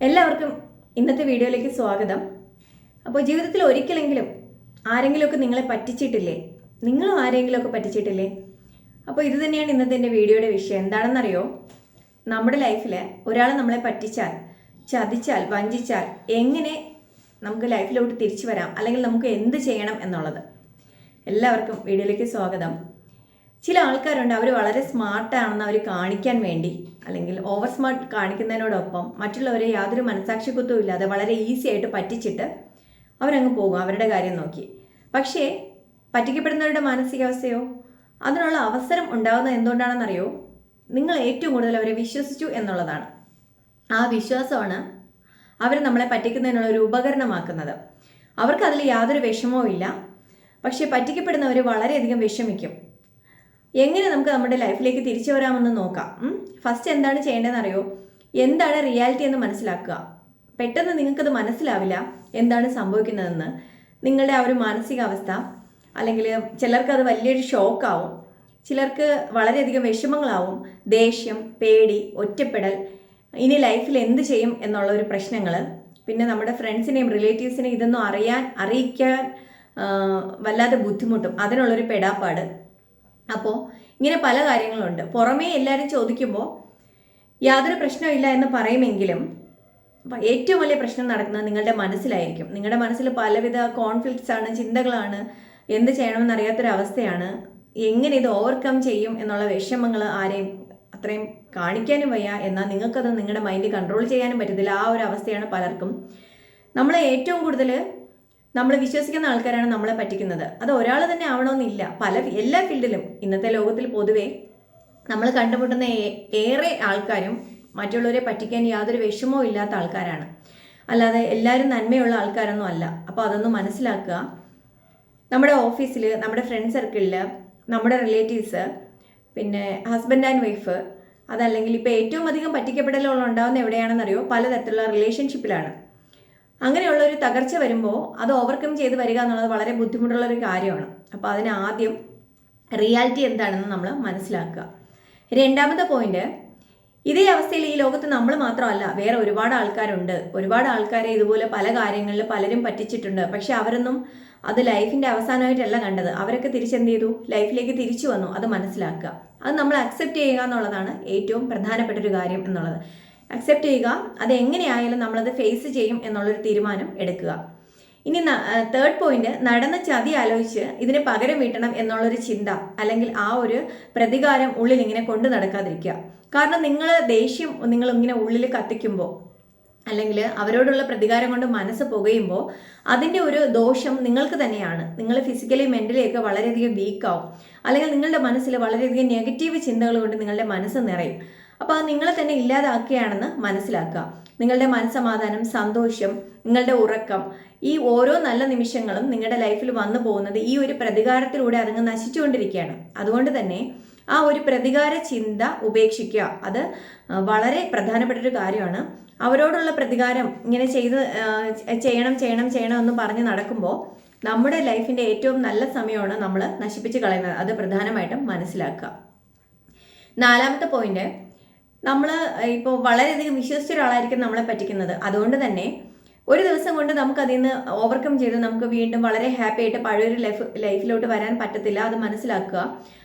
എല്ലാവർക്കും ഇന്നത്തെ വീഡിയോയിലേക്ക് സ്വാഗതം. അപ്പോൾ ജീവിതത്തിൽ ഒരിക്കലെങ്കിലും ആരെങ്കിലുമൊക്കെ നിങ്ങളെ പറ്റിച്ചിട്ടില്ലേ? നിങ്ങളും ആരെങ്കിലുമൊക്കെ പറ്റിച്ചിട്ടില്ലേ? അപ്പോൾ ഇത് തന്നെയാണ് ഇന്നത്തെ എന്റെ വീഡിയോയുടെ വിഷയം. എന്താണെന്നറിയോ? നമ്മുടെ ലൈഫിൽ ഒരാൾ നമ്മളെ പറ്റിച്ചാൽ ചതിച്ചാൽ വഞ്ചിച്ചാൽ എങ്ങനെ നമുക്ക് ലൈഫിലോട്ട് തിരിച്ചു വരാം? അല്ലെങ്കിൽ നമുക്ക് എന്ത് ചെയ്യണം എന്നുള്ളത്? എല്ലാവർക്കും വീഡിയോയിലേക്ക് സ്വാഗതം. ചില ആൾക്കാരുണ്ട് അവർ വളരെ സ്മാർട്ടാണെന്ന് അവർ കാണിക്കാൻ വേണ്ടി അല്ലെങ്കിൽ ഓവർ സ്മാർട്ട് കാണിക്കുന്നതിനോടൊപ്പം മറ്റുള്ളവരെ യാതൊരു മനസാക്ഷിക്കുത്തും ഇല്ലാതെ വളരെ ഈസി ആയിട്ട് പറ്റിച്ചിട്ട് അവരങ്ങ് പോകും അവരുടെ കാര്യം നോക്കി. പക്ഷേ പറ്റിക്കപ്പെടുന്നവരുടെ മാനസികാവസ്ഥയോ അതിനുള്ള അവസരം ഉണ്ടാകുന്നത് എന്തുകൊണ്ടാണെന്നറിയോ? നിങ്ങൾ ഏറ്റവും കൂടുതൽ അവരെ വിശ്വസിച്ചു എന്നുള്ളതാണ്. ആ വിശ്വാസമാണ് അവർ നമ്മളെ പറ്റിക്കുന്നതിനുള്ള ഒരു ഉപകരണമാക്കുന്നത്. അവർക്ക് അതിൽ യാതൊരു വിഷമവും ഇല്ല. പക്ഷേ പറ്റിക്കപ്പെടുന്നവർ വളരെയധികം വിഷമിക്കും. എങ്ങനെ നമുക്ക് നമ്മുടെ ലൈഫിലേക്ക് തിരിച്ചു വരാമെന്ന് നോക്കാം. ഫസ്റ്റ് എന്താണ് ചെയ്യേണ്ടതെന്ന് അറിയോ എന്താണ് റിയാലിറ്റി എന്ന് മനസ്സിലാക്കുക. പെട്ടെന്ന് നിങ്ങൾക്കത് മനസ്സിലാവില്ല എന്താണ് സംഭവിക്കുന്നതെന്ന്. നിങ്ങളുടെ ആ ഒരു മാനസികാവസ്ഥ അല്ലെങ്കിൽ ചിലർക്ക് അത് വലിയൊരു ഷോക്കാവും. ചിലർക്ക് വളരെയധികം വിഷമങ്ങളാവും. ദേഷ്യം പേടി ഒറ്റപ്പെടൽ. ഇനി ലൈഫിൽ എന്ത് ചെയ്യും എന്നുള്ള ഒരു പ്രശ്നങ്ങൾ പിന്നെ നമ്മുടെ ഫ്രണ്ട്സിനെയും റിലേറ്റീവ്സിനെയും ഇതൊന്നും അറിയാൻ അറിയിക്കാൻ വല്ലാതെ ബുദ്ധിമുട്ടും. അതിനുള്ളൊരു പെടാപ്പാട്. അപ്പോൾ ഇങ്ങനെ പല കാര്യങ്ങളുണ്ട്. പുറമേ എല്ലാവരും ചോദിക്കുമ്പോൾ യാതൊരു പ്രശ്നമില്ല എന്ന് പറയുമെങ്കിലും ഏറ്റവും വലിയ പ്രശ്നം നടക്കുന്നത് നിങ്ങളുടെ മനസ്സിലായിരിക്കും. നിങ്ങളുടെ മനസ്സിൽ പലവിധ കോൺഫ്ലിക്ട്സ് ആണ് ചിന്തകളാണ് എന്ത് ചെയ്യണമെന്ന് അറിയാത്തൊരവസ്ഥയാണ് എങ്ങനെ ഇത് ഓവർകം ചെയ്യും എന്നുള്ള വിഷമങ്ങൾ ആരെയും അത്രയും കാണിക്കാനും വയ്യ. എന്നാൽ നിങ്ങൾക്കത് നിങ്ങളുടെ മൈൻഡ് കൺട്രോൾ ചെയ്യാനും പറ്റത്തില്ല. ആ ഒരു അവസ്ഥയാണ് പലർക്കും. നമ്മൾ ഏറ്റവും കൂടുതൽ നമ്മൾ വിശ്വസിക്കുന്ന ആൾക്കാരാണ് നമ്മളെ പറ്റിക്കുന്നത്. അത് ഒരാൾ തന്നെ ആവണമെന്നില്ല. പല എല്ലാ ഫീൽഡിലും. ഇന്നത്തെ ലോകത്തിൽ പൊതുവേ നമ്മൾ കണ്ടുമുട്ടുന്ന ഏറെ ആൾക്കാരും മറ്റുള്ളവരെ പറ്റിക്കാൻ യാതൊരു വിഷമവും ഇല്ലാത്ത ആൾക്കാരാണ്. അല്ലാതെ എല്ലാവരും നന്മയുള്ള ആൾക്കാരൊന്നും അല്ല. അപ്പോൾ അതൊന്ന് മനസ്സിലാക്കുക. നമ്മുടെ ഓഫീസിൽ നമ്മുടെ ഫ്രണ്ട് സർക്കിളിൽ നമ്മുടെ റിലേറ്റീവ്സ് പിന്നെ ഹസ്ബൻഡ് ആൻഡ് വൈഫ് അതല്ലെങ്കിൽ ഇപ്പോൾ ഏറ്റവും അധികം പറ്റിക്കപ്പെടലുകൾ ഉണ്ടാകുന്ന എവിടെയാണെന്നറിയോ? പലതരത്തിലുള്ള റിലേഷൻഷിപ്പിലാണ്. അങ്ങനെയുള്ള ഒരു തകർച്ച വരുമ്പോൾ അത് ഓവർകം ചെയ്ത് വരിക എന്നുള്ളത് വളരെ ബുദ്ധിമുട്ടുള്ള ഒരു കാര്യമാണ്. അപ്പോൾ അതിന് ആദ്യം റിയാലിറ്റി എന്താണെന്ന് നമ്മൾ മനസ്സിലാക്കുക. രണ്ടാമത്തെ പോയിന്റ് ഇതേ അവസ്ഥയിൽ ഈ ലോകത്ത് നമ്മൾ മാത്രമല്ല വേറെ ഒരുപാട് ആൾക്കാരുണ്ട്. ഒരുപാട് ആൾക്കാരെ ഇതുപോലെ പല കാര്യങ്ങളിൽ പലരും പറ്റിച്ചിട്ടുണ്ട്. പക്ഷെ അവരൊന്നും അത് ലൈഫിന്റെ അവസാനമായിട്ടല്ല കണ്ടത്. അവരൊക്കെ തിരിച്ചെന്ത് ചെയ്തു ലൈഫിലേക്ക് തിരിച്ചു വന്നു. അത് മനസ്സിലാക്കുക. അത് നമ്മൾ അക്സെപ്റ്റ് ചെയ്യുക എന്നുള്ളതാണ് ഏറ്റവും പ്രധാനപ്പെട്ട ഒരു കാര്യം എന്നുള്ളത്. അക്സെപ്റ്റ് ചെയ്യുക. അത് എങ്ങനെയായാലും നമ്മളത് ഫേസ് ചെയ്യും എന്നുള്ളൊരു തീരുമാനം എടുക്കുക. ഇനി തേർഡ് പോയിന്റ് നടന്ന ചതി ആലോചിച്ച് ഇതിന് പകരം വീട്ടണം എന്നുള്ളൊരു ചിന്ത അല്ലെങ്കിൽ ആ ഒരു പ്രതികാരം ഉള്ളിൽ ഇങ്ങനെ കൊണ്ടു നടക്കാതിരിക്കുക. കാരണം നിങ്ങൾ ദേഷ്യം നിങ്ങൾ ഇങ്ങനെ ഉള്ളിൽ കത്തിക്കുമ്പോൾ അല്ലെങ്കിൽ അവരോടുള്ള പ്രതികാരം കൊണ്ട് മനസ്സ് പുകയുമ്പോൾ അതിന്റെ ഒരു ദോഷം നിങ്ങൾക്ക് തന്നെയാണ്. നിങ്ങൾ ഫിസിക്കലി മെന്റലി ഒക്കെ വളരെയധികം വീക്കാവും അല്ലെങ്കിൽ നിങ്ങളുടെ മനസ്സിൽ വളരെയധികം നെഗറ്റീവ് ചിന്തകൾ കൊണ്ട് നിങ്ങളുടെ മനസ്സ് നിറയും. അപ്പോൾ അത് നിങ്ങളെ തന്നെ ഇല്ലാതാക്കുകയാണെന്ന് മനസ്സിലാക്കുക. നിങ്ങളുടെ മനസ്സമാധാനം സന്തോഷം നിങ്ങളുടെ ഉറക്കം ഈ ഓരോ നല്ല നിമിഷങ്ങളും നിങ്ങളുടെ ലൈഫിൽ വന്നു പോകുന്നത് ഈ ഒരു പ്രതികാരത്തിലൂടെ അതങ്ങ് നശിച്ചുകൊണ്ടിരിക്കുകയാണ്. അതുകൊണ്ട് തന്നെ ആ ഒരു പ്രതികാര ചിന്ത ഉപേക്ഷിക്കുക. അത് വളരെ പ്രധാനപ്പെട്ട ഒരു കാര്യമാണ്. അവരോടുള്ള പ്രതികാരം ഇങ്ങനെ ചെയ്ത് ചെയ്യണം ചെയ്യണം ചെയ്യണം എന്ന് പറഞ്ഞ് നടക്കുമ്പോൾ നമ്മുടെ ലൈഫിന്റെ ഏറ്റവും നല്ല സമയമാണ് നമ്മൾ നശിപ്പിച്ച് കളയുന്നത്. അത് പ്രധാനമായിട്ടും മനസ്സിലാക്കുക. നാലാമത്തെ പോയിന്റ് നമ്മൾ ഇപ്പോൾ വളരെയധികം വിശ്വസിച്ച ഒരാളായിരിക്കും നമ്മളെ പറ്റിക്കുന്നത്. അതുകൊണ്ട് തന്നെ ഒരു ദിവസം കൊണ്ട് നമുക്ക് അതിൽ നിന്ന് ഓവർകം ചെയ്ത് നമുക്ക് വീണ്ടും വളരെ ഹാപ്പി ആയിട്ട് പഴയൊരു ലൈഫ് ലൈഫിലോട്ട് വരാൻ പറ്റത്തില്ല. അത് മനസ്സിലാക്കുക.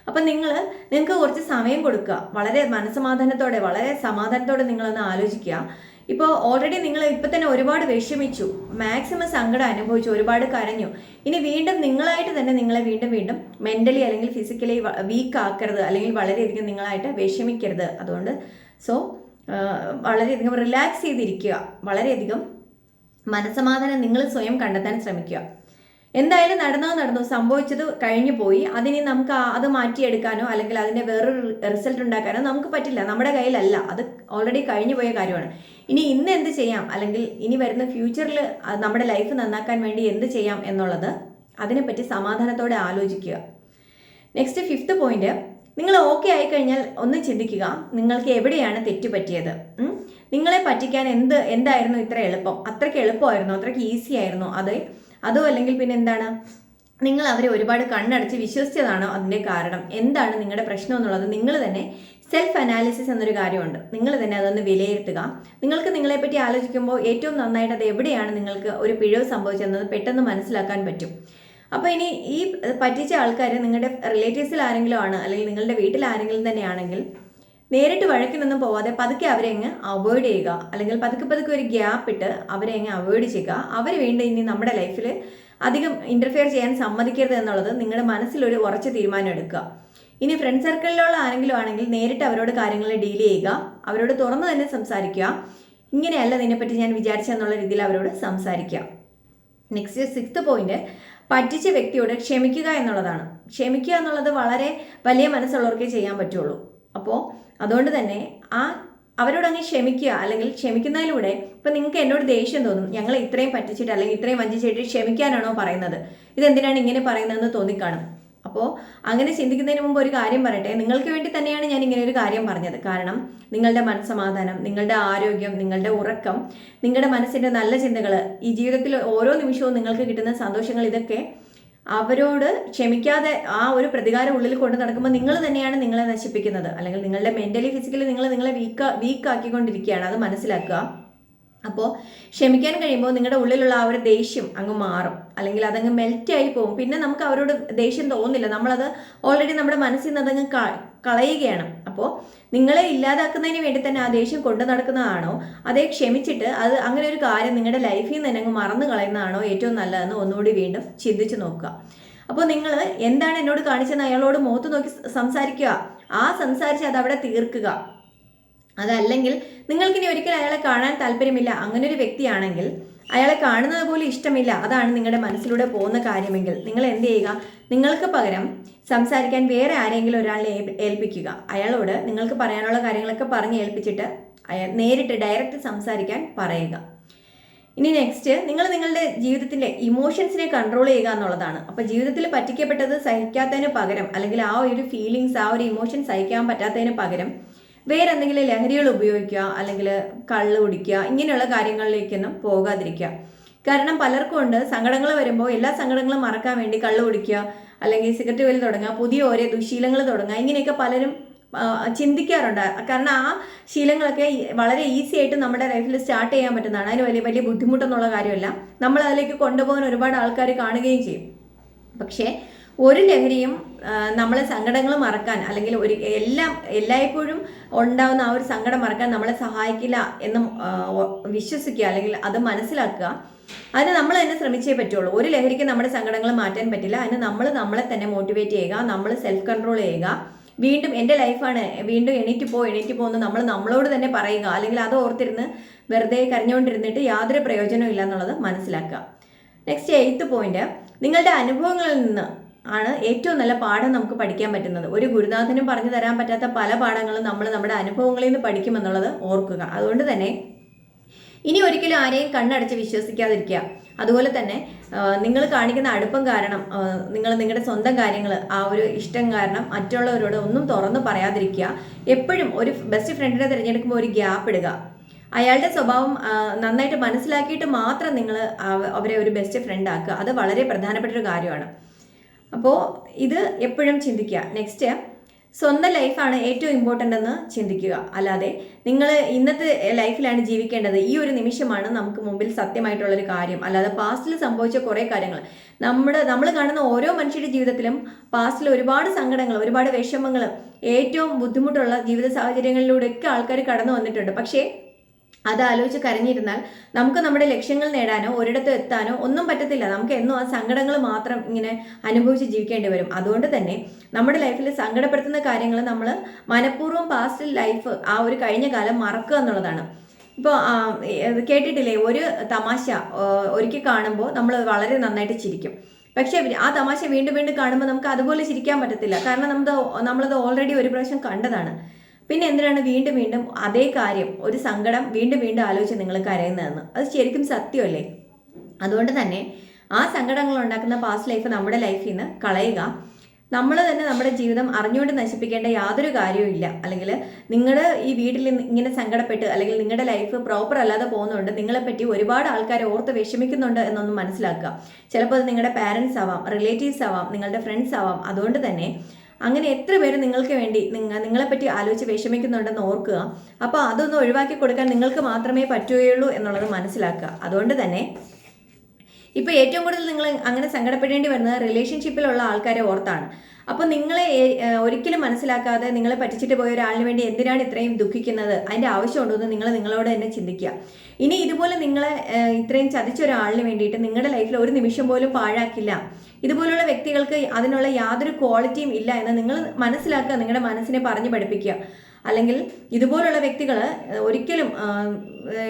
അപ്പം നിങ്ങൾ നിങ്ങൾക്ക് കുറച്ച് സമയം കൊടുക്കുക. വളരെ മനസ്സമാധാനത്തോടെ വളരെ സമാധാനത്തോടെ നിങ്ങളൊന്ന് ആലോചിക്കുക. ഇപ്പോൾ ഓൾറെഡി നിങ്ങൾ ഇപ്പം തന്നെ ഒരുപാട് വിഷമിച്ചു. മാക്സിമം സങ്കടം അനുഭവിച്ചു. ഒരുപാട് കരഞ്ഞു. ഇനി വീണ്ടും നിങ്ങളായിട്ട് തന്നെ നിങ്ങളെ വീണ്ടും വീണ്ടും മെന്റലി അല്ലെങ്കിൽ ഫിസിക്കലി വീക്ക് ആക്കരുത്. അല്ലെങ്കിൽ വളരെയധികം നിങ്ങളായിട്ട് വിഷമിക്കരുത്. അതുകൊണ്ട് സോ വളരെയധികം റിലാക്സ് ചെയ്തിരിക്കുക. വളരെയധികം മനസമാധാനം നിങ്ങൾ സ്വയം കണ്ടെത്താൻ ശ്രമിക്കുക. എന്തായാലും നടന്നോ നടന്നു സംഭവിച്ചത് കഴിഞ്ഞു പോയി. അതിനെ നമുക്ക് അത് മാറ്റിയെടുക്കാനോ അല്ലെങ്കിൽ അതിന്റെ വേറൊരു റിസൾട്ട് ഉണ്ടാക്കാനോ നമുക്ക് പറ്റില്ല. നമ്മുടെ കയ്യിലല്ല. അത് ഓൾറെഡി കഴിഞ്ഞു പോയ കാര്യമാണ്. ഇനി ഇന്ന് എന്ത് ചെയ്യാം? അല്ലെങ്കിൽ ഇനി വരുന്ന ഫ്യൂച്ചറിൽ നമ്മുടെ ലൈഫ് നന്നാക്കാൻ വേണ്ടി എന്ത് ചെയ്യാം എന്നുള്ളത് അതിനെപ്പറ്റി സമാധാനത്തോടെ ആലോചിക്കുക. നെക്സ്റ്റ് ഫിഫ്ത്ത് പോയിന്റ് നിങ്ങൾ ഓക്കെ ആയിക്കഴിഞ്ഞാൽ ഒന്ന് ചിന്തിക്കുക നിങ്ങൾക്ക് എവിടെയാണ് തെറ്റുപറ്റിയത് നിങ്ങളെ പറ്റിക്കാൻ എന്ത് എന്തായിരുന്നു ഇത്ര എളുപ്പം? അത്രയ്ക്ക് എളുപ്പമായിരുന്നു? അത്രയ്ക്ക് ഈസി ആയിരുന്നു അത്? അതോ അല്ലെങ്കിൽ പിന്നെ എന്താണ്? നിങ്ങൾ അവരെ ഒരുപാട് കണ്ണടച്ച് വിശ്വസിച്ചതാണോ അതിന്റെ കാരണം? എന്താണ് നിങ്ങളുടെ പ്രശ്നം എന്നുള്ളത്? നിങ്ങൾ തന്നെ സെൽഫ് അനാലിസിസ് എന്നൊരു കാര്യമുണ്ട്. നിങ്ങൾ തന്നെ അതൊന്ന് വിലയിരുത്തുക. നിങ്ങൾക്ക് നിങ്ങളെപ്പറ്റി ആലോചിക്കുമ്പോൾ ഏറ്റവും നന്നായിട്ട് അത് എവിടെയാണ് നിങ്ങൾക്ക് ഒരു പിഴവ് സംഭവിച്ചതെന്ന് പെട്ടെന്ന് മനസ്സിലാക്കാൻ പറ്റും. അപ്പോൾ ഇനി ഈ പറ്റിച്ച ആൾക്കാർ നിങ്ങളുടെ റിലേറ്റീവ്സിൽ ആരെങ്കിലും ആണ് അല്ലെങ്കിൽ നിങ്ങളുടെ വീട്ടിൽ ആരെങ്കിലും തന്നെയാണെങ്കിൽ നേരിട്ട് വഴക്കിനൊന്നും പോവാതെ പതുക്കെ അവരെ അങ്ങ് അവോയ്ഡ് ചെയ്യുക. അല്ലെങ്കിൽ പതുക്കെ പതുക്കെ ഒരു ഗ്യാപ്പ് ഇട്ട് അവരെ അങ്ങ് അവോയ്ഡ് ചെയ്യുക. അവർ വീണ്ടും ഇനി നമ്മുടെ ലൈഫിൽ അധികം ഇന്റർഫിയർ ചെയ്യാൻ സമ്മതിക്കരുത് എന്നുള്ളത് നിങ്ങളുടെ മനസ്സിലൊരു ഉറച്ച തീരുമാനം എടുക്കുക. ഇനി ഫ്രണ്ട് സർക്കിളിലുള്ള ആരെങ്കിലും ആണെങ്കിൽ നേരിട്ട് അവരോട് കാര്യങ്ങൾ ഡീൽ ചെയ്യുക. അവരോട് തുറന്നു തന്നെ സംസാരിക്കുക. ഇങ്ങനെയല്ല നിന്നെപ്പറ്റി ഞാൻ വിചാരിച്ചെന്നുള്ള രീതിയിൽ അവരോട് സംസാരിക്കുക. നെക്സ്റ്റ് സിക്സ്ത് പോയിന്റ് പറ്റിച്ച വ്യക്തിയോട് ക്ഷമിക്കുക എന്നുള്ളതാണ്. ക്ഷമിക്കുക എന്നുള്ളത് വളരെ വലിയ മനസ്സുള്ളവർക്കേ ചെയ്യാൻ പറ്റുള്ളൂ. അപ്പോൾ അതുകൊണ്ട് തന്നെ ആ അവരോട് അങ്ങ് ക്ഷമിക്കുക അല്ലെങ്കിൽ ക്ഷമിക്കുന്നതിലൂടെ ഇപ്പം നിങ്ങൾക്ക് എന്നോട് ദേഷ്യം തോന്നും ഞങ്ങൾ ഇത്രയും പറ്റിച്ചിട്ട് അല്ലെങ്കിൽ ഇത്രയും വഞ്ചിച്ചിട്ട് ക്ഷമിക്കാനാണോ പറയുന്നത്? ഇതെന്തിനാണ് ഇങ്ങനെ പറയുന്നതെന്ന് തോന്നിക്കാണും. അപ്പോൾ അങ്ങനെ ചിന്തിക്കുന്നതിന് മുമ്പ് ഒരു കാര്യം പറയട്ടെ. നിങ്ങൾക്ക് വേണ്ടി തന്നെയാണ് ഞാൻ ഇങ്ങനെ ഒരു കാര്യം പറഞ്ഞത്. കാരണം നിങ്ങളുടെ മനസ്സമാധാനം നിങ്ങളുടെ ആരോഗ്യം നിങ്ങളുടെ ഉറക്കം നിങ്ങളുടെ മനസ്സിന്റെ നല്ല ചിന്തകൾ ഈ ജീവിതത്തിൽ ഓരോ നിമിഷവും നിങ്ങൾക്ക് കിട്ടുന്ന സന്തോഷങ്ങൾ ഇതൊക്കെ അവരോട് ക്ഷമിക്കാതെ ആ ഒരു പ്രതികാരം ഉള്ളിൽ കൊണ്ട് നടക്കുമ്പോൾ നിങ്ങൾ തന്നെയാണ് നിങ്ങളെ നശിപ്പിക്കുന്നത്. അല്ലെങ്കിൽ നിങ്ങളുടെ മെന്റലി ഫിസിക്കലി നിങ്ങൾ നിങ്ങളെ വീക്ക് വീക്ക് ആക്കിക്കൊണ്ടിരിക്കുകയാണ്. അത് മനസ്സിലാക്കുക. അപ്പോൾ ക്ഷമിക്കാൻ കഴിയുമ്പോൾ നിങ്ങളുടെ ഉള്ളിലുള്ള ആ ഒരു ദേഷ്യം അങ്ങ് മാറും. അല്ലെങ്കിൽ അതങ്ങ് മെൽറ്റ് ആയി പോകും. പിന്നെ നമുക്ക് അവരോട് ദേഷ്യം തോന്നില്ല നമ്മളത് ഓൾറെഡി നമ്മുടെ മനസ്സിൽ നിന്ന് അതങ്ങ് കളയുകയാണ്. അപ്പോൾ നിങ്ങളെ ഇല്ലാതാക്കുന്നതിന് വേണ്ടി തന്നെ ആ ദേഷ്യം കൊണ്ടു നടക്കുന്നതാണോ? അതേ ക്ഷമിച്ചിട്ട് അത് അങ്ങനെ ഒരു കാര്യം നിങ്ങളുടെ ലൈഫിൽ നിന്ന് തന്നെ അങ്ങ് മറന്നു കളയുന്നതാണോ ഏറ്റവും നല്ലതെന്ന് ഒന്നുകൂടി വീണ്ടും ചിന്തിച്ചു നോക്കുക. അപ്പോൾ നിങ്ങൾ എന്താണ് എന്നോട് കാണിച്ചതെന്ന് അയാളോട് മുഖത്ത് നോക്കി സംസാരിക്കുക. ആ സംസാരിച്ച് അത് അവിടെ തീർക്കുക. അതല്ലെങ്കിൽ നിങ്ങൾക്കിനി ഒരിക്കലും അയാളെ കാണാൻ താല്പര്യമില്ല. അങ്ങനെ ഒരു വ്യക്തിയാണെങ്കിൽ അയാളെ കാണുന്നത് പോലും ഇഷ്ടമില്ല. അതാണ് നിങ്ങളുടെ മനസ്സിലൂടെ പോകുന്ന കാര്യമെങ്കിൽ. നിങ്ങൾ എന്ത് ചെയ്യുക? നിങ്ങൾക്ക് പകരം സംസാരിക്കാൻ വേറെ ആരെങ്കിലും ഒരാളിനെ ഏൽപ്പിക്കുക. അയാളോട് നിങ്ങൾക്ക് പറയാനുള്ള കാര്യങ്ങളൊക്കെ പറഞ്ഞ് ഏൽപ്പിച്ചിട്ട് നേരിട്ട് ഡയറക്റ്റ് സംസാരിക്കാൻ പറയുക. ഇനി നെക്സ്റ്റ് നിങ്ങൾ നിങ്ങളുടെ ജീവിതത്തിന്റെ ഇമോഷൻസിനെ കൺട്രോൾ ചെയ്യുക എന്നുള്ളതാണ്. അപ്പോൾ ജീവിതത്തിൽ പറ്റിക്കപ്പെട്ടത് സഹിക്കാത്തതിന് പകരം അല്ലെങ്കിൽ ആ ഒരു ഫീലിങ്സ് ആ ഒരു ഇമോഷൻ സഹിക്കാൻ പറ്റാത്തതിന് പകരം വേറെ എന്തെങ്കിലും ലഹരികൾ ഉപയോഗിക്കുക അല്ലെങ്കിൽ കള്ള് കുടിക്കുക ഇങ്ങനെയുള്ള കാര്യങ്ങളിലേക്കൊന്നും പോകാതിരിക്കുക. കാരണം പലർക്കും ഉണ്ട്. സങ്കടങ്ങൾ വരുമ്പോൾ എല്ലാ സങ്കടങ്ങളും മറക്കാൻ വേണ്ടി കള്ള് കുടിക്കുക അല്ലെങ്കിൽ സിഗരറ്റ് വലി തുടങ്ങുക പുതിയ ഓരോ ദുശീലങ്ങൾ തുടങ്ങുക ഇങ്ങനെയൊക്കെ പലരും ചിന്തിക്കാറുണ്ട്. കാരണം ആ ശീലങ്ങളൊക്കെ വളരെ ഈസി ആയിട്ട് നമ്മുടെ ലൈഫിൽ സ്റ്റാർട്ട് ചെയ്യാൻ പറ്റുന്നതാണ്. അതിന് വലിയ വലിയ ബുദ്ധിമുട്ടൊന്നുള്ള കാര്യമല്ല. നമ്മൾ അതിലേക്ക് കൊണ്ടുപോകാൻ ഒരുപാട് ആൾക്കാർ കാണുകയും ചെയ്യും. പക്ഷേ ഒരു ലഹരിയും നമ്മളെ സങ്കടങ്ങൾ മറക്കാൻ അല്ലെങ്കിൽ ഒരു എല്ലാം എല്ലായ്പ്പോഴും ഉണ്ടാവുന്ന ആ ഒരു സങ്കടം മറക്കാൻ നമ്മളെ സഹായിക്കില്ല എന്ന് വിശ്വസിക്കുക അല്ലെങ്കിൽ അത് മനസ്സിലാക്കുക. അതിന് നമ്മൾ തന്നെ ശ്രമിച്ചേ പറ്റുള്ളൂ. ഒരു ലഹരിക്ക് നമ്മുടെ സങ്കടങ്ങൾ മാറ്റാൻ പറ്റില്ല. അതിന് നമ്മൾ നമ്മളെ തന്നെ മോട്ടിവേറ്റ് ചെയ്യുക. നമ്മൾ സെൽഫ് കൺട്രോൾ ചെയ്യുക. വീണ്ടും എന്റെ ലൈഫാണ്. വീണ്ടും എണീറ്റ് പോ എണീറ്റ് പോകുന്നു നമ്മൾ നമ്മളോട് തന്നെ പറയുക. അല്ലെങ്കിൽ അത് ഓർത്തിരുന്ന് വെറുതെ കരഞ്ഞുകൊണ്ടിരുന്നിട്ട് യാതൊരു പ്രയോജനവും ഇല്ല എന്നുള്ളത് മനസ്സിലാക്കുക. നെക്സ്റ്റ് എയ്ത്ത് പോയിന്റ് നിങ്ങളുടെ അനുഭവങ്ങളിൽ നിന്ന് ആണ് ഏറ്റവും നല്ല പാഠം നമുക്ക് പഠിക്കാൻ പറ്റുന്നത്. ഒരു ഗുരുനാഥനും പറഞ്ഞു തരാൻ പറ്റാത്ത പല പാഠങ്ങളും നമ്മൾ നമ്മുടെ അനുഭവങ്ങളിൽ നിന്ന് പഠിക്കുമെന്നുള്ളത് ഓർക്കുക. അതുകൊണ്ട് തന്നെ ഇനി ഒരിക്കലും ആരെയും കണ്ണടച്ച് വിശ്വസിക്കാതിരിക്കുക. അതുപോലെ തന്നെ നിങ്ങൾ കാണിക്കുന്ന അടുപ്പം കാരണം നിങ്ങൾ നിങ്ങളുടെ സ്വന്തം കാര്യങ്ങൾ ആ ഒരു ഇഷ്ടം കാരണം മറ്റുള്ളവരോട് ഒന്നും തുറന്നു പറയാതിരിക്കുക. എപ്പോഴും ഒരു ബെസ്റ്റ് ഫ്രണ്ടിനെ തിരഞ്ഞെടുക്കുമ്പോൾ ഒരു ഗ്യാപ്പ് ഇടുക. അയാളുടെ സ്വഭാവം നന്നായിട്ട് മനസ്സിലാക്കിയിട്ട് മാത്രം നിങ്ങൾ അവരെ ഒരു ബെസ്റ്റ് ഫ്രണ്ട് ആക്കുക. അത് വളരെ പ്രധാനപ്പെട്ട ഒരു കാര്യമാണ്. അപ്പോൾ ഇത് എപ്പോഴും ചിന്തിക്കുക. നെക്സ്റ്റ് സ്വന്തം ലൈഫാണ് ഏറ്റവും ഇമ്പോർട്ടന്റ് എന്ന് ചിന്തിക്കുക. അല്ലാതെ നിങ്ങൾ ഇന്നത്തെ ലൈഫിലാണ് ജീവിക്കേണ്ടത് ഈ ഒരു നിമിഷമാണ് നമുക്ക് മുമ്പിൽ സത്യമായിട്ടുള്ളൊരു കാര്യം. അല്ലാതെ പാസ്റ്റിൽ സംഭവിച്ച കുറേ കാര്യങ്ങൾ നമ്മുടെ നമ്മൾ കാണുന്ന ഓരോ മനുഷ്യരുടെ ജീവിതത്തിലും പാസ്റ്റിൽ ഒരുപാട് സങ്കടങ്ങൾ ഒരുപാട് വിഷമങ്ങൾ ഏറ്റവും ബുദ്ധിമുട്ടുള്ള ജീവിത സാഹചര്യങ്ങളിലൂടെയൊക്കെ ആൾക്കാർ കടന്നു വന്നിട്ടുണ്ട്. പക്ഷേ അത് ആലോചിച്ച് കരഞ്ഞിരുന്നാൽ നമുക്ക് നമ്മുടെ ലക്ഷ്യങ്ങൾ നേടാനോ ഒരിടത്ത് എത്താനോ ഒന്നും പറ്റത്തില്ല. നമുക്ക് എന്നും ആ സങ്കടങ്ങൾ മാത്രം ഇങ്ങനെ അനുഭവിച്ച് ജീവിക്കേണ്ടി വരും. അതുകൊണ്ട് തന്നെ നമ്മുടെ ലൈഫിൽ സങ്കടപ്പെടുത്തുന്ന കാര്യങ്ങൾ നമ്മൾ മനഃപൂർവം പാസ്റ്റ് ലൈഫ് ആ ഒരു കഴിഞ്ഞ കാലം മറക്കുക എന്നുള്ളതാണ്. ഇപ്പോൾ കേട്ടിട്ടില്ലേ? ഒരു തമാശ ഒരിക്കൽ കാണുമ്പോൾ നമ്മൾ വളരെ നന്നായിട്ട് ചിരിക്കും. പക്ഷേ ആ തമാശ വീണ്ടും വീണ്ടും കാണുമ്പോൾ നമുക്ക് അതുപോലെ ചിരിക്കാൻ പറ്റത്തില്ല. കാരണം നമ്മൾ നമ്മളത് ഓൾറെഡി ഒരു പ്രാവശ്യം കണ്ടതാണ്. പിന്നെ എന്തിനാണ് വീണ്ടും വീണ്ടും അതേ കാര്യം ഒരു സങ്കടം വീണ്ടും വീണ്ടും ആലോചിച്ച് നിങ്ങൾ കരയുന്നതെന്ന്? അത് ശരിക്കും സത്യമല്ലേ? അതുകൊണ്ട് തന്നെ ആ സങ്കടങ്ങൾ ഉണ്ടാക്കുന്ന പാസ്റ്റ് ലൈഫ് നമ്മുടെ ലൈഫിൽ നിന്ന് കളയുക. നമ്മൾ തന്നെ നമ്മുടെ ജീവിതം അറിഞ്ഞുകൊണ്ട് നശിപ്പിക്കേണ്ട യാതൊരു കാര്യവും ഇല്ല. അല്ലെങ്കിൽ നിങ്ങളുടെ ഈ വീട്ടിൽ ഇങ്ങനെ സങ്കടപ്പെട്ട് അല്ലെങ്കിൽ നിങ്ങളുടെ ലൈഫ് പ്രോപ്പർ അല്ലാതെ പോകുന്നുണ്ട് നിങ്ങളെപ്പറ്റി ഒരുപാട് ആൾക്കാരെ ഓർത്ത് വിഷമിക്കുന്നുണ്ട് എന്നൊന്ന് മനസ്സിലാക്കുക. ചിലപ്പോൾ അത് നിങ്ങളുടെ പാരൻസ് ആവാം റിലേറ്റീവ്സ് ആവാം നിങ്ങളുടെ ഫ്രണ്ട്സ് ആവാം. അതുകൊണ്ട് തന്നെ അങ്ങനെ എത്ര പേര് നിങ്ങൾക്ക് വേണ്ടി നിങ്ങ നിങ്ങളെപ്പറ്റി ആലോചിച്ച് വിഷമിക്കുന്നുണ്ടെന്ന് ഓർക്കുക. അപ്പോൾ അതൊന്ന് ഒഴിവാക്കി കൊടുക്കാൻ നിങ്ങൾക്ക് മാത്രമേ പറ്റുകയുള്ളൂ എന്നുള്ളത് മനസ്സിലാക്കുക. അതുകൊണ്ട് തന്നെ ഇപ്പോൾ ഏറ്റവും കൂടുതൽ നിങ്ങൾ അങ്ങനെ സങ്കടപ്പെടേണ്ടി വരുന്നത് റിലേഷൻഷിപ്പിലുള്ള ആൾക്കാരെ ഓർത്താണ്. അപ്പോൾ നിങ്ങളെ ഒരിക്കലും മനസ്സിലാക്കാതെ നിങ്ങളെ പറ്റിച്ചിട്ട് പോയ ഒരാളിന് വേണ്ടി എന്തിനാണ് ഇത്രയും ദുഃഖിക്കുന്നത്? അതിന്റെ ആവശ്യമുണ്ടോ എന്ന് നിങ്ങൾ നിങ്ങളോട് തന്നെ ചിന്തിക്കുക. ഇനി ഇതുപോലെ നിങ്ങളെ ഇത്രയും ചതിച്ച ഒരാളിന് വേണ്ടിയിട്ട് നിങ്ങളുടെ ലൈഫിൽ ഒരു നിമിഷം പോലും പാഴാക്കില്ല. ഇതുപോലുള്ള വ്യക്തികൾക്ക് അതിനുള്ള യാതൊരു ക്വാളിറ്റിയും ഇല്ല എന്ന് നിങ്ങൾ മനസ്സിലാക്കുക നിങ്ങളുടെ മനസ്സിനെ പറഞ്ഞു പഠിപ്പിക്കുക. അല്ലെങ്കിൽ ഇതുപോലുള്ള വ്യക്തികൾ ഒരിക്കലും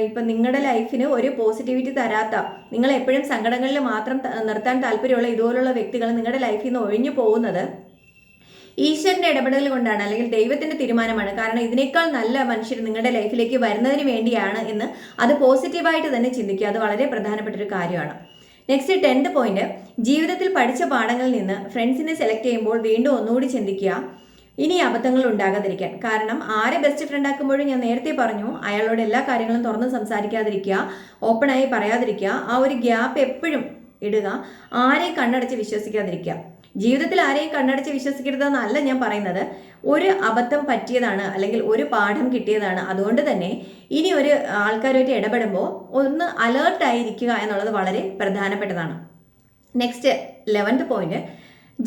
ഇപ്പം നിങ്ങളുടെ ലൈഫിന് ഒരു പോസിറ്റിവിറ്റി തരാത്ത നിങ്ങൾ എപ്പോഴും സങ്കടങ്ങളിൽ മാത്രം നിർത്താൻ താല്പര്യമുള്ള ഇതുപോലുള്ള വ്യക്തികൾ നിങ്ങളുടെ ലൈഫിൽ നിന്ന് ഒഴിഞ്ഞു പോകുന്നത് ഈശ്വരന്റെ ഇടപെടൽ കൊണ്ടാണ് അല്ലെങ്കിൽ ദൈവത്തിന്റെ തീരുമാനമാണ്. കാരണം ഇതിനേക്കാൾ നല്ല മനുഷ്യർ നിങ്ങളുടെ ലൈഫിലേക്ക് വരുന്നതിന് വേണ്ടിയാണ് എന്ന് അത് പോസിറ്റീവായിട്ട് തന്നെ ചിന്തിക്കുക. അത് വളരെ പ്രധാനപ്പെട്ട ഒരു കാര്യമാണ്. നെക്സ്റ്റ് ടെൻത്ത് പോയിന്റ് ജീവിതത്തിൽ പഠിച്ച പാഠങ്ങളിൽ നിന്ന് ഫ്രണ്ട്സിനെ സെലക്ട് ചെയ്യുമ്പോൾ വീണ്ടും ഒന്നുകൂടി ചിന്തിക്കുക. ഇനി അബദ്ധങ്ങൾ ഉണ്ടാകാതിരിക്കാൻ. കാരണം ആരെ ബെസ്റ്റ് ഫ്രണ്ട് ആക്കുമ്പോഴും ഞാൻ നേരത്തെ പറഞ്ഞു അയാളോട് എല്ലാ കാര്യങ്ങളും തുറന്ന് സംസാരിക്കാതിരിക്കുക ഓപ്പണായി പറയാതിരിക്കുക ആ ഒരു ഗ്യാപ്പ് എപ്പോഴും ഇടുക ആരെയും കണ്ണടച്ച് വിശ്വസിക്കാതിരിക്കുക. ജീവിതത്തിൽ ആരെയും കണ്ണടച്ച് വിശ്വസിക്കരുതെന്നല്ല ഞാൻ പറയുന്നത്. ഒരു അബദ്ധം പറ്റിയതാണ് അല്ലെങ്കിൽ ഒരു പാഠം കിട്ടിയതാണ്. അതുകൊണ്ട് തന്നെ ഇനി ഒരു ആൾക്കാരുമായിട്ട് ഇടപെടുമ്പോൾ ഒന്ന് അലേർട്ടായിരിക്കുക എന്നുള്ളത് വളരെ പ്രധാനപ്പെട്ടതാണ്. Next eleventh point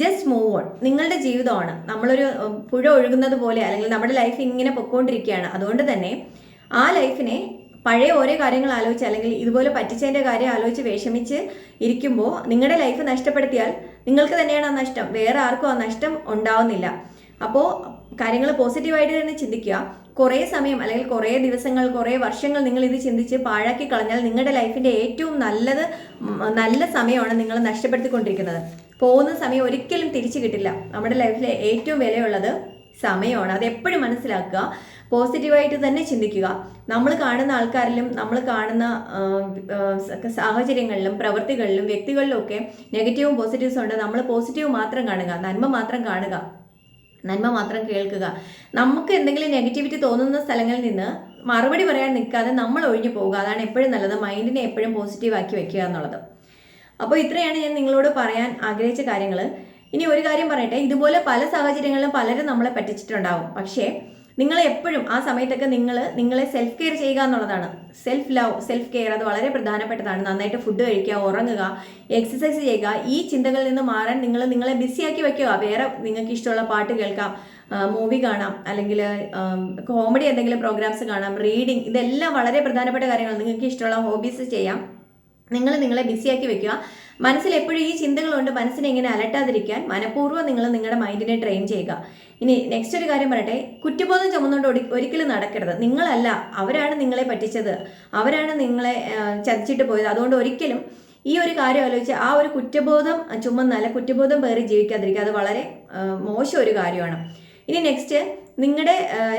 just move on നിങ്ങളുടെ ജീവിതമാണ്. നമ്മളൊരു പുഴ ഒഴുകുന്നത് പോലെ അല്ലെങ്കിൽ നമ്മുടെ ലൈഫ് ഇങ്ങനെ പൊക്കോണ്ടിരിക്കുകയാണ്. അതുകൊണ്ട് തന്നെ ആ ലൈഫിനെ പഴയ ഓരോ കാര്യങ്ങൾ ആലോചിച്ച് അല്ലെങ്കിൽ ഇതുപോലെ പറ്റിച്ചതിന്റെ കാര്യം ആലോചിച്ച് വിഷമിച്ച് ഇരിക്കുമ്പോൾ നിങ്ങളുടെ ലൈഫ് നഷ്ടപ്പെടുത്തിയാൽ നിങ്ങൾക്ക് തന്നെയാണ് ആ നഷ്ടം. വേറെ ആർക്കും ആ നഷ്ടം ഉണ്ടാവുന്നില്ല. അപ്പോൾ കാര്യങ്ങൾ പോസിറ്റീവായിട്ട് തന്നെ ചിന്തിക്കുക. കുറേ സമയം അല്ലെങ്കിൽ കുറേ ദിവസങ്ങൾ കുറേ വർഷങ്ങൾ നിങ്ങൾ ഇത് ചിന്തിച്ച് പാഴാക്കി കളഞ്ഞാൽ നിങ്ങളുടെ ലൈഫിന്റെ ഏറ്റവും നല്ലത് നല്ല സമയമാണ് നിങ്ങൾ നഷ്ടപ്പെടുത്തിക്കൊണ്ടിരിക്കുന്നത്. പോകുന്ന സമയം ഒരിക്കലും തിരിച്ചു കിട്ടില്ല. നമ്മുടെ ലൈഫിലെ ഏറ്റവും വിലയുള്ളത് സമയമാണ്. അത് എപ്പോഴും മനസ്സിലാക്കുക. പോസിറ്റീവായിട്ട് തന്നെ ചിന്തിക്കുക. നമ്മൾ കാണുന്ന ആൾക്കാരിലും നമ്മൾ കാണുന്ന സാഹചര്യങ്ങളിലും പ്രവൃത്തികളിലും വ്യക്തികളിലും ഒക്കെ നെഗറ്റീവും പോസിറ്റീവ്സും ഉണ്ട്. നമ്മൾ പോസിറ്റീവ് മാത്രം കാണുക. നന്മ മാത്രം കാണുക. നന്മ മാത്രം കേൾക്കുക. നമുക്ക് എന്തെങ്കിലും നെഗറ്റിവിറ്റി തോന്നുന്ന സ്ഥലങ്ങളിൽ നിന്ന് മറുപടി പറയാൻ നിൽക്കാതെ നമ്മൾ ഒഴിഞ്ഞു പോവുക അതാണ് എപ്പോഴും നല്ലത്. മൈൻഡിനെ എപ്പോഴും പോസിറ്റീവ് ആക്കി വെക്കുക എന്നുള്ളത്. അപ്പോൾ ഇത്രയാണ് ഞാൻ നിങ്ങളോട് പറയാൻ ആഗ്രഹിച്ച കാര്യങ്ങൾ. ഇനി ഒരു കാര്യം പറയട്ടെ. ഇതുപോലെ പല സാഹചര്യങ്ങളിലും പലരും നമ്മളെ പറ്റിച്ചിട്ടുണ്ടാവും. പക്ഷേ നിങ്ങൾ എപ്പോഴും ആ സമയത്തൊക്കെ നിങ്ങൾ നിങ്ങളെ സെൽഫ് കെയർ ചെയ്യുക എന്നുള്ളതാണ്. സെൽഫ് ലവ് സെൽഫ് കെയർ അത് വളരെ പ്രധാനപ്പെട്ടതാണ്. നന്നായിട്ട് ഫുഡ് കഴിക്കുക ഉറങ്ങുക എക്സസൈസ് ചെയ്യുക ഈ ചിന്തകളിൽ നിന്ന് മാറാൻ നിങ്ങൾ നിങ്ങളെ ബിസിയാക്കി വെക്കുക. വേറെ നിങ്ങൾക്ക് ഇഷ്ടമുള്ള പാട്ട് കേൾക്കാം മൂവി കാണാം അല്ലെങ്കിൽ കോമഡി എന്തെങ്കിലും പ്രോഗ്രാംസ് കാണാം റീഡിങ് ഇതെല്ലാം വളരെ പ്രധാനപ്പെട്ട കാര്യങ്ങൾ നിങ്ങൾക്ക് ഇഷ്ടമുള്ള ഹോബീസ് ചെയ്യാം. നിങ്ങൾ നിങ്ങളെ ബിസിയാക്കി വെക്കുക. മനസ്സിൽ എപ്പോഴും ഈ ചിന്തകളുണ്ട്. മനസ്സിനെ ഇങ്ങനെ അലട്ടാതിരിക്കാൻ മനഃപൂർവം നിങ്ങൾ നിങ്ങളുടെ മൈൻഡിനെ ട്രെയിൻ ചെയ്യുക. ഇനി നെക്സ്റ്റ് ഒരു കാര്യം പറയട്ടെ. കുറ്റബോധം ചുമന്നുകൊണ്ട് ഒരിക്കലും നടക്കരുത്. നിങ്ങളല്ല അവരാണ് നിങ്ങളെ പറ്റിച്ചത്. അവരാണ് നിങ്ങളെ ചതിച്ചിട്ട് പോയത്. അതുകൊണ്ട് ഒരിക്കലും ഈ ഒരു കാര്യം ആലോചിച്ച് ആ ഒരു കുറ്റബോധം ചുമന്നല്ല കുറ്റബോധം പേറി ജീവിക്കാതിരിക്കുക. അത് വളരെ മോശം ഒരു കാര്യമാണ്. ഇനി നെക്സ്റ്റ് നിങ്ങളുടെ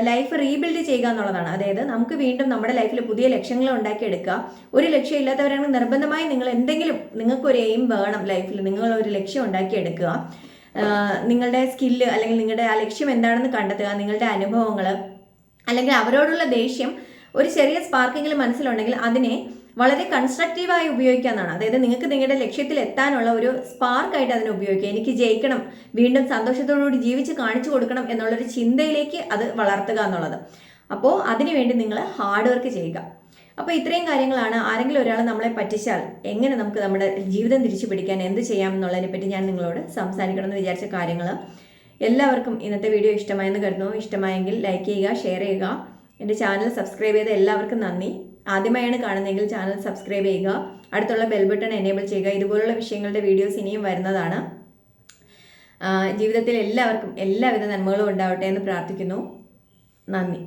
ലൈഫ് റീബിൽഡ് ചെയ്യുക എന്നുള്ളതാണ്. അതായത് നമുക്ക് വീണ്ടും നമ്മുടെ ലൈഫിൽ പുതിയ ലക്ഷ്യങ്ങൾ ഉണ്ടാക്കിയെടുക്കുക. ഒരു ലക്ഷ്യം ഇല്ലാത്തവരാണെങ്കിൽ നിർബന്ധമായി നിങ്ങൾ എന്തെങ്കിലും നിങ്ങൾക്ക് ഒരു എയിം വേണം ലൈഫിൽ നിങ്ങൾ ഒരു ലക്ഷ്യം ഉണ്ടാക്കിയെടുക്കുക. നിങ്ങളുടെ സ്കില്ല് അല്ലെങ്കിൽ നിങ്ങളുടെ ആ ലക്ഷ്യം എന്താണെന്ന് കണ്ടെത്തുക. നിങ്ങളുടെ അനുഭവങ്ങൾ അല്ലെങ്കിൽ അവരോടുള്ള ദേഷ്യം ഒരു ചെറിയ സ്പാർക്കെങ്കിലും മനസ്സിലുണ്ടെങ്കിൽ അതിനെ വളരെ കൺസ്ട്രക്റ്റീവായി ഉപയോഗിക്കാന്നാണ് അതായത് നിങ്ങൾക്ക് നിങ്ങളുടെ ലക്ഷ്യത്തിൽ എത്താനുള്ള ഒരു സ്പാർക്കായിട്ട് അതിനെ ഉപയോഗിക്കുക എനിക്ക് ജയിക്കണം വീണ്ടും സന്തോഷത്തോടുകൂടി ജീവിച്ച് കാണിച്ചു കൊടുക്കണം എന്നുള്ളൊരു ചിന്തയിലേക്ക് അത് വളർത്തുക എന്നുള്ളത്. അപ്പോൾ അതിനുവേണ്ടി നിങ്ങൾ ഹാർഡ് വർക്ക് ചെയ്യുക. അപ്പോൾ ഇത്രയും കാര്യങ്ങളാണ്. ആരെങ്കിലും ഒരാൾ നമ്മളെ പറ്റിച്ചാൽ എങ്ങനെ നമുക്ക് നമ്മുടെ ജീവിതം തിരിച്ചു പിടിക്കാൻ എന്ത് ചെയ്യാം എന്നുള്ളതിനെ പറ്റി ഞാൻ നിങ്ങളോട് സംസാരിക്കണം എന്ന് വിചാരിച്ച കാര്യങ്ങൾ എല്ലാവർക്കും ഇന്നത്തെ വീഡിയോ ഇഷ്ടമായെന്ന് കരുതുന്നു. ഇഷ്ടമായെങ്കിൽ ലൈക്ക് ചെയ്യുക ഷെയർ ചെയ്യുക. എന്റെ ചാനൽ സബ്സ്ക്രൈബ് ചെയ്ത എല്ലാവർക്കും നന്ദി. ആദ്യമായാണ് കാണുന്നതെങ്കിൽ ചാനൽ സബ്സ്ക്രൈബ് ചെയ്യുക. അടുത്തുള്ള ബെൽ ബട്ടൺ എനേബിൾ ചെയ്യുക. ഇതുപോലുള്ള വിഷയങ്ങളുടെ വീഡിയോസ് ഇനിയും വരുന്നതാണ്. ജീവിതത്തിൽ എല്ലാവർക്കും എല്ലാവിധ നന്മകളും ഉണ്ടാവട്ടെ എന്ന് പ്രാർത്ഥിക്കുന്നു. നന്ദി.